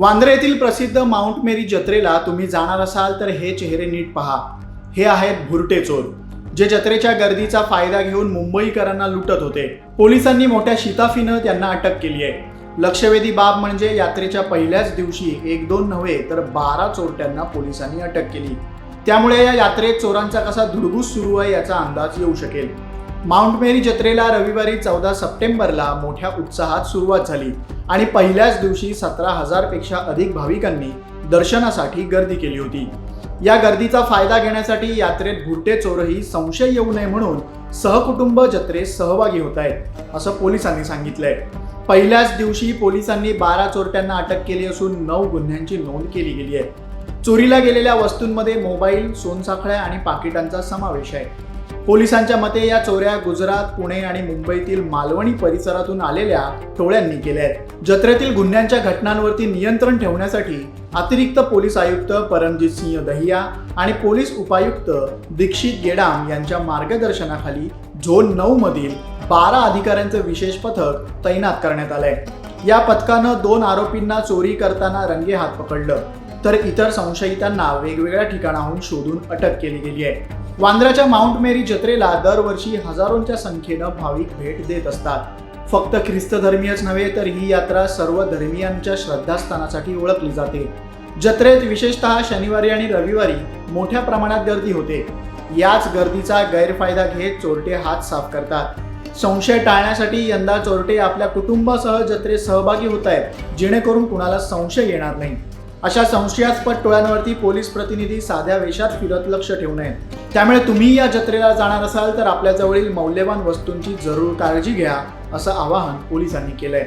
वांद्रे येथील प्रसिद्ध माउंट मेरी जत्रेला तुम्ही जाणार असाल तर हे चेहरे नीट पहा. हे आहेत भुरटे चोर जे जत्रेच्या गर्दीचा फायदा घेऊन मुंबईकरांना लुटत होते. पोलिसांनी मोठ्या शिताफीनं त्यांना अटक केली आहे. लक्षवेधी बाब म्हणजे यात्रेच्या पहिल्याच दिवशी एक दोन नव्हे तर बारा चोरट्यांना पोलिसांनी अटक केली. त्यामुळे या यात्रेत चोरांचा कसा धुडगूस सुरू आहे याचा अंदाज येऊ शकेल. माउंट मेरी जत्रेला रविवारी चौदा सप्टेंबरला मोठ्या उत्साहात सुरुवात झाली आणि पहिल्याच दिवशी सतरा हजारपेक्षा अधिक भाविकांनी दर्शनासाठी गर्दी केली होती. या गर्दीचा फायदा घेण्यासाठी यात्रेत घुरटे चोरही संशय येऊ नये म्हणून सहकुटुंब जत्रेत सहभागी होत आहेत असं पोलिसांनी सांगितलंय. पहिल्याच दिवशी पोलिसांनी बारा चोरट्यांना अटक केली असून नऊ गुन्ह्यांची नोंद केली गेली आहे. चोरीला गेलेल्या वस्तूंमध्ये मोबाईल सोनसाखळ्या आणि पाकिटांचा समावेश आहे. पोलिसांच्या मते या चोऱ्या गुजरात पुणे आणि मुंबईतील मालवणी परिसरातून आलेल्या टोळ्यांनी केल्या आहेत. जत्रेतील गुन्ह्यांच्या घटनांवरती नियंत्रण ठेवण्यासाठी अतिरिक्त पोलीस आयुक्त परमजित सिंह दहिया आणि पोलीस उपायुक्त दीक्षित गेडाम यांच्या मार्गदर्शनाखाली झोन नऊ मधील बारा अधिकाऱ्यांचं विशेष पथक तैनात करण्यात आलंय. या पथकानं दोन आरोपींना चोरी करताना रंगे हात पकडलं. तर इतर संशयितांना वेगवेगळ्या ठिकाणाहून शोधून अटक केली गेली आहे. वांद्र्याच्या माउंट मेरी जत्रेला दरवर्षी हजारोंच्या संख्येनं भाविक भेट देत असतात. फक्त ख्रिस्त धर्मीयच नव्हे तर ही यात्रा सर्व धर्मियांच्या श्रद्धास्थानासाठी ओळखली जाते. जत्रेत विशेषतः शनिवारी आणि रविवारी मोठ्या प्रमाणात गर्दी होते. याच गर्दीचा गैरफायदा घेत चोरटे हात साफ करतात. संशय टाळण्यासाठी यंदा चोरटे आपल्या कुटुंबासह जत्रेत सहभागी होत आहेत जेणेकरून कुणाला संशय येणार नाही. अशा संशयास्पद टोळ्यांवरती पोलीस प्रतिनिधी साध्या वेशात फिरत लक्ष ठेवू नये त्यामुळे तुम्ही या जत्रेला जाणार असाल तर आपल्या जवळील मौल्यवान वस्तूंची जरूर काळजी घ्या असं आवाहन पोलिसांनी केलंय.